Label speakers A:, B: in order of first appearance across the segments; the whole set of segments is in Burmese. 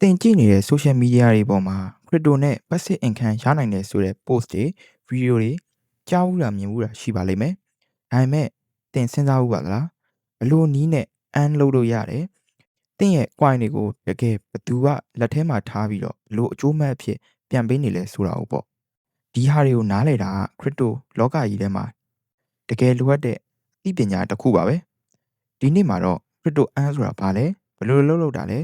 A: သင်ကြည့်နေတဲ့ social media တွေပေါ်မှာ crypto နဲ့ passive income ရနိုင်တယ်ဆိုတဲ့ post တွေ video တွေကြားဘူးတာမြင်ဘူးတာရှိပါလိမ့်မယ်။ဒါပေမဲ့သင်စဉ်းစားဘူးပါသလား။ဘလို့နီးနဲ့ earn လုပ်လို့ရတယ်။သင်ရဲ့ coin တွေကိုတကယ်ဘသူကလက်ထဲမှာထားပြီးတော့ဘလို့အကျိုးမဲ့အဖြစ်ပြန်ပေးနေလဲဆိုတာကိုပေါ့။ဒီဟာတွေကိုနားလည်တာက crypto လောကကြီးထဲမှာတကယ်လိုအပ်တဲ့သိပညာတစ်ခုပါပဲ။ဒီနေ့မှာတော့ crypto earn ဆိုတာဘာလဲဘလို့လုပ်လို့တာလဲ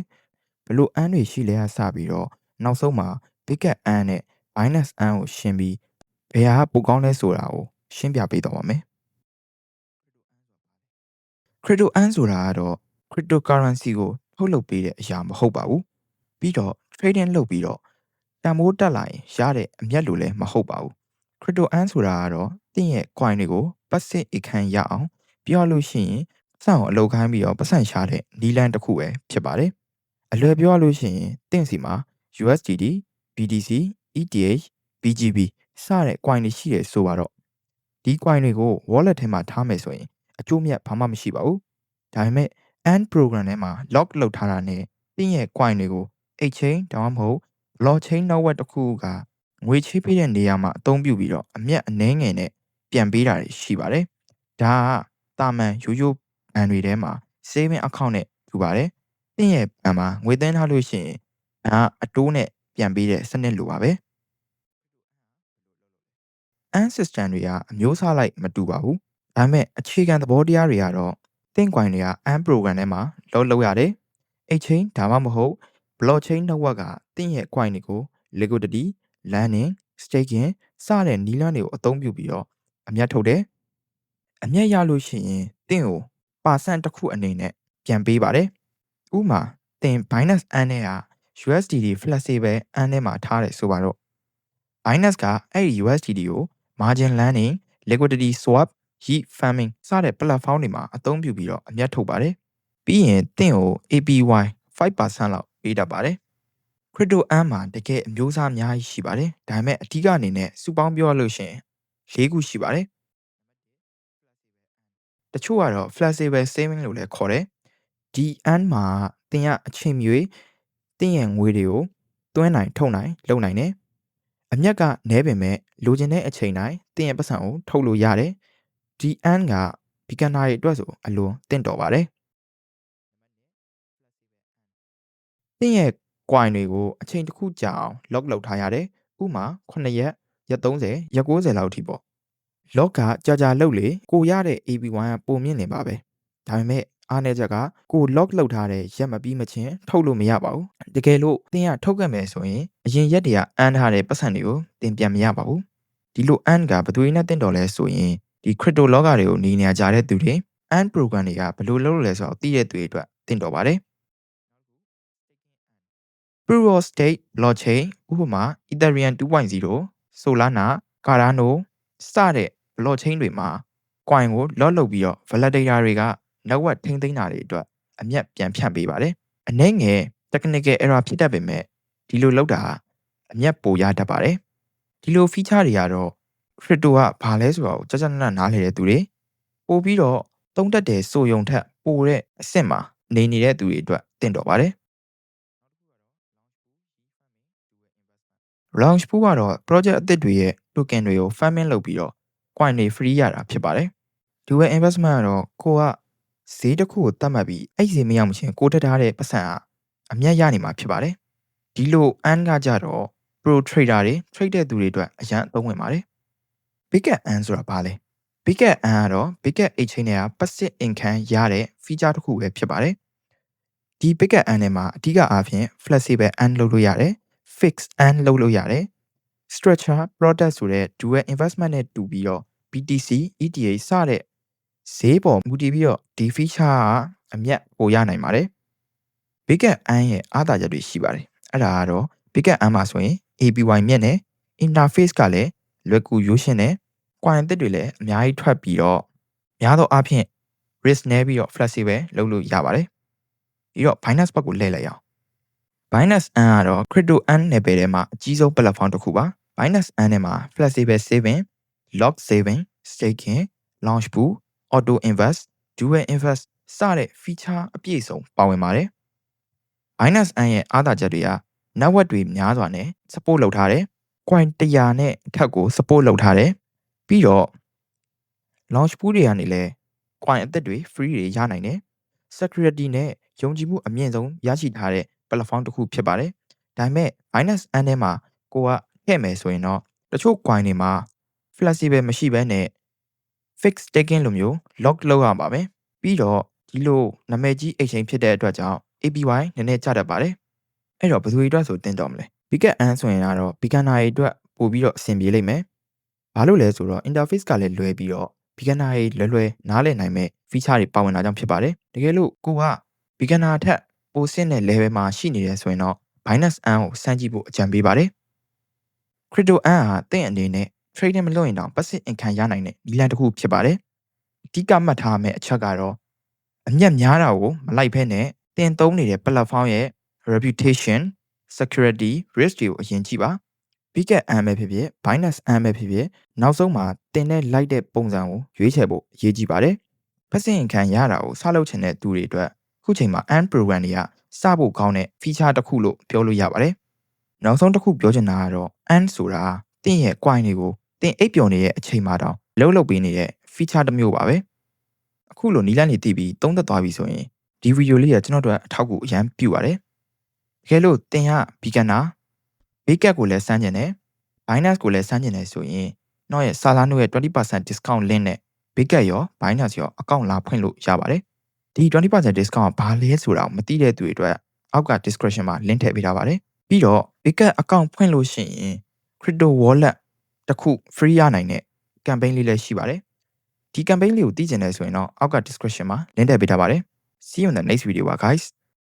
A: ဘလို့ earn တွေရှိလဲစပြီးတော့နောက်ဆုံးမှာ Bigot earn နဲ့ Binance earn ကိုရှင်းပြီးဘယ်ဟာပိုကောင်းလဲဆိုတာကိုရှင်းပြပေးတော့ပါမယ်။ crypto earn ဆိုတာကတော့ cryptocurrency ကိုထုတ်လုပ်ပေးတဲ့အရာမဟုတ်ပါဘူး။ပြီးတော့ trading လုပ်ပြီးတော့တန်ဖိုးတက်လာရင်ရတဲ့အမြတ်လိုလည်းမဟုတ်ပါဘူး။ crypto earn ဆိုတာကတော့သင်ရဲ့ coin တွေကို passive income ရအောင် ပြောလို့ရှိရင်စအောင်အလုပ်ခိုင်းပြီးတော့ပတ်စံရှာတဲ့နီလန်တစ်ခုပဲဖြစ်ပါတယ်။ အလွယ်ပြောရလို့ရှိရင်တင့်စီမှာ USDT, BTC, ETH, BGB စတဲ့ coin တွေရှိတယ်ဆိုတော့ဒီ coin တွေကို wallet ထဲမှာထားမယ်ဆိုရင်အကျိုးမြတ်ဘာမှမရှိပါဘူး။ဒါပေမဲ့ earn program ထဲမှာ lock လုပ်ထားတာနဲ့တင်းရဲ့ coin တွေကို exchange ဒါမှမဟုတ် blockchain network တစ်ခုကငွေချေးပေးတဲ့နေရာမှာအသုံးပြုပြီးတော့အမြတ်အနှဲငယ်နဲ့ပြန်ပေးတာရှိပါတယ်။ဒါကတာမန်ရိုးရိုးဘဏ်တွေထဲမှာ saving account နဲ့ထူပါတယ်။တ င်းရဲ့ဘဏ်မှာငွေသွင်းထားလို့ရှိရင်ဘဏ်ကအတိုးနဲ့ပြန်ပေးတဲ့စနစ်လိုပါပဲ။ earn system တွေကအမျိုးအစားလိုက်မတူပါဘူး။ဒါပေမဲ့အခြေခံသဘောတရားတွေကတော့သင် coin တွေက earn program ထဲမှာလောလုပ်ရတယ်။ exchange ဒါမှမဟုတ် blockchain network ကသင်ရဲ့ coin တွေကို liquidity, lending, staking စတဲ့နည်းလမ်းတွေကိုအသုံးပြုပြီးတော့အမြတ်ထုတ်တယ်။အမြတ်ရလို့ရှိရင်သင်ကို percent တစ်ခုအနေနဲ့ပြန်ပေးပါတယ်။ ဥပမာသင် Binance earn နဲ့က USDT flexible earn ထဲမှာထားတယ်ဆိုပါတော့ Binance ကအဲ့ဒီ USDT ကို margin lending, liquidity swap, yield farming စတဲ့ platform တွေမှာအသုံးပြုပြီးတော့အမြတ်ထုတ်ပါတယ်။ပြီးရင်သင်ကို APY 5%လောက်ပေးတတ်ပါတယ်။ crypto earn မှာတကယ်အမျိုးအစားအများကြီးရှိပါတယ်။ဒါပေမဲ့အဓိကအနေနဲ့စုပေါင်းပြောရလို့ရှိရင်၄ခုရှိပါတယ်။တချို့ကတော့ flexible saving လို့လည်းခေါ်တယ်။ ဒီ earn မှာသင်ကအချိန်မရွေးသင်ရဲ့ငွေတွေကိုသွင်းနိုင်ထုတ်နိုင်လုပ်နိုင်တယ်အမြက်ကနဲပင်မဲ့လိုချင်တဲ့အချိန်တိုင်းတင်းရဲ့ပတ်စံကိုထုတ်လို့ရတယ်ဒီ earn က beginner တွေအတွက်ဆိုအလွန်တင့်တော်ပါတယ်တင်းရဲ့ coin တွေကိုအချိန်တစ်ခုကြာအောင် lock လုပ်ထားရတယ်ဥမာ9ရက်ရက်30ရက်90လောက်အထိပေါ့ lock ကကြာကြာလုပ်လေကိုရတဲ့ AP1 ကပုံမြင့်နေပါပဲဒါပေမဲ့ အားနည်းချက်ကကို lock လုပ်ထားတဲ့ရက်မပြီးမချင်းထုတ်လို့မရပါဘူးတကယ်လို့သင်ကထုတ်ခဲ့မယ်ဆိုရင်အရင်ရက်တည်းကအန်းထားတဲ့ပတ်စံတွေကိုသင်ပြန်မရပါဘူးဒီလို earn ကဘယ်သူတွေနဲ့တင်တော်လဲဆိုရင်ဒီ crypto လောကတွေကိုနေနေကြတဲ့သူတွေ earn program တွေကဘယ်လိုလုပ်လဲဆိုတော့သိတဲ့သူတွေအတွက်တင်တော်ပါတယ် proof of stake blockchain ဥပမာ ethereum 2.0 solana cardano စတဲ့ blockchain တွေမှာ coin ကို lock လုပ်ပြီးတော့ validator တွေက network ထိန်းသိမ်းတာတွေအတွက်အမြတ်ပြန်ဖြန့်ပေးပါတယ်အနည်းငယ် technical error ဖြစ်တတ်ပေမဲ့ဒီလိုလုပ်တာအမြတ်ပိုရတတ်ပါတယ်ဒီလို feature တွေကတော့ crypto ကဘာလဲဆိုတော့ကြာကြာနာနာနားလည်တဲ့သူတွေပို့ပြီးတော့သုံးတတ်တယ်ဆိုယုံထက်ပိုတဲ့အဆင့်မှာနေနေတဲ့သူတွေအတွက်တင့်တော်ပါတယ် launch pool ကတော့ project အသစ်တွေရဲ့ token တွေကို farming လုပ်ပြီးတော့ coin တွေ free ရတာဖြစ်ပါတယ် dual investment ကတော့ကိုက ဈေးတစ်ခုကိုတတ်မှတ်ပြီးအဲ့ဈေးမရောက်မချင်းကိုတက်ထားတဲ့ပတ်စံကအမြတ်ရနေမှာဖြစ်ပါတယ်ဒီလို earn ကကြတော့ pro trader တွေ trade တဲ့သူတွေအတွက်အရန်အသုံးဝင်ပါတယ် Bigot earn ဆိုတာဘာလဲ Bigot earn ကတော့ Bigot exchange တွေက passive income ရတဲ့ feature တစ်ခုပဲဖြစ်ပါတယ်ဒီ Bigot earn ထဲမှာအဓိကအားဖြင့် flexible earn လုပ်လို့ရတယ် fixed earn လုပ်လို့ရတယ် structure product ဆိုတဲ့ dual investment နဲ့တူပြီးတော့ BTC ETH စတဲ့ ဈေးပေါ်မူတည်ပြီးတော့ဒီ feature ကအမြတ်ပိုရနိုင်ပါတယ် Bigot earn ရဲ့အားသာချက်တွေရှိပါတယ်အဲ့ဒါကတော့ Bigot earn မှာဆိုရင် APY မြင့်တယ် interface ကလည်းလွယ်ကူရိုးရှင်းတယ် coin အသစ်တွေလည်းအများကြီးထွက်ပြီးတော့များသောအားဖြင့် risk နည်းပြီးတော့ flexible လုပ်လို့ရပါတယ်ပြီးတော့ Binance ဘက်ကိုလှည့်လိုက်အောင် Binance Earn ကတော့ crypto earn နယ်ပယ်ထဲမှာအကြီးဆုံး platform တစ်ခုပါ Binance Earn ထဲမှာ flexible saving lock saving staking launch pool auto invest dual invest စတဲ့ feature အပြည့်အစုံပါဝင်ပါတယ် Binance N ရဲ့အားသာချက်တွေက network တွေများစွာနဲ့ support လုပ်ထားတယ်။ coin 100နဲ့အထက်ကို support လုပ်ထားတယ်။ပြီးတော့ launch pool တွေကနေလည်း coin အသစ်တွေ free တွေရနိုင်တယ်။ security နဲ့ယုံကြည်မှုအမြင့်ဆုံးရရှိထားတဲ့ platform တစ်ခုဖြစ်ပါတယ်။ဒါပေမဲ့ Binance N ထဲမှာကိုကထည့်မယ်ဆိုရင်တော့တချို့ coin တွေမှာ flexible မရှိဘဲနဲ့ fixed staking လိုမျိုး lock လုပ်ရပါမယ်။ပြီးတော့ဒီလိုနာမည်ကြီး exchange ဖြစ်တဲ့အတွက်ကြောင့် APY နည်းနည်းကျတတ်ပါတယ်။အဲ့တော့ဘယ်သူတွေအတွက်ဆိုတင်တော်မလဲ။ Biget N ဆိုရင်ကတော့ beginner တွေအတွက်ပို့ပြီးတော့အဆင်ပြေလိမ့်မယ်။ဘာလို့လဲဆိုတော့ interface ကလည်းလွယ်ပြီးတော့ beginner တွေလွယ်လွယ်နားလည်နိုင်မဲ့ feature တွေပါဝင်တာကြောင့်ဖြစ်ပါတယ်။တကယ်လို့ကိုက beginner ထက်ပိုဆင့်တဲ့ level မှာရှိနေတယ်ဆိုရင်တော့ Binance N ကိုစမ်းကြည့်ဖို့အကြံပေးပါတယ်။ Crypto N ဟာတင့်အနေနဲ့ trading မလုပ်ရင်တောင် passive income ရနိုင်တဲ့နည်းလမ်းတစ်ခုဖြစ်ပါတယ်။အဓိကမှတ်ထားမယ့်အချက်ကတော့အမျက်များတာကိုမလိုက်ဖဲနဲ့တင်သုံးနေတဲ့ platform ရဲ့ reputation, security, risk တွေကိုအရင်ကြည့်ပါ။ Biget N ပဲဖြစ်ဖြစ် Binance N ပဲဖြစ်ဖြစ်နောက်ဆုံးမှာတင်တဲ့လိုက်တဲ့ပုံစံကိုရွေးချယ်ဖို့အရေးကြီးပါတယ်။ဖက်စင်ခံရတာကိုစလုပ်ချင်တဲ့သူတွေအတွက်ခုချိန်မှာ N program တွေကစဖို့ကောင်းတဲ့ feature တစ်ခုလို့ပြောလို့ရပါတယ်။နောက်ဆုံးတစ်ခုပြောချင်တာကတော့ N ဆိုတာတင့်ရဲ့ coin တွေကို တင်အိပ်ပျော်နေတဲ့အချိန်မှာတောင်လှုပ်လှုပ်ပေးနေတဲ့ feature တစ်မျိုးပါပဲ။အခုလိုနီလန်းနေတည်ပြီးသုံးသက်သွားပြီဆိုရင်ဒီဗီဒီယိုလေးကကျွန်တော်တို့အထောက်အကူအရန်ပြုပါတယ်။တကယ်လို့တင်က beginner Biget ကိုလည်းစမ်းကျင်တယ် Binance ကိုလည်းစမ်းကျင်တယ်ဆိုရင်တော့ရဲ့ Solana ရဲ့20% discount link နဲ့ Biget ရော Binance ရောအကောင့်လာဖွင့်လို့ရပါတယ်။ဒီ20% discount ကဘာလဲဆိုတာကိုမသိတဲ့သူတွေအတွက်အောက်က description မှာ link ထည့်ပေးထားပါတယ်။ပြီးတော့ Biget အကောင့်ဖွင့်လို့ရှိရင် crypto wallet တစ်ခု free ရနိုင်တဲ့ campaign လေးလည်းရှိပါတယ်။ဒီ campaign လေးကိုသိချင်တယ်ဆိုရင်တော့အောက်က description မှာ link ထည့်ပေးထားပါတယ်။ See you in the next video ပါ guys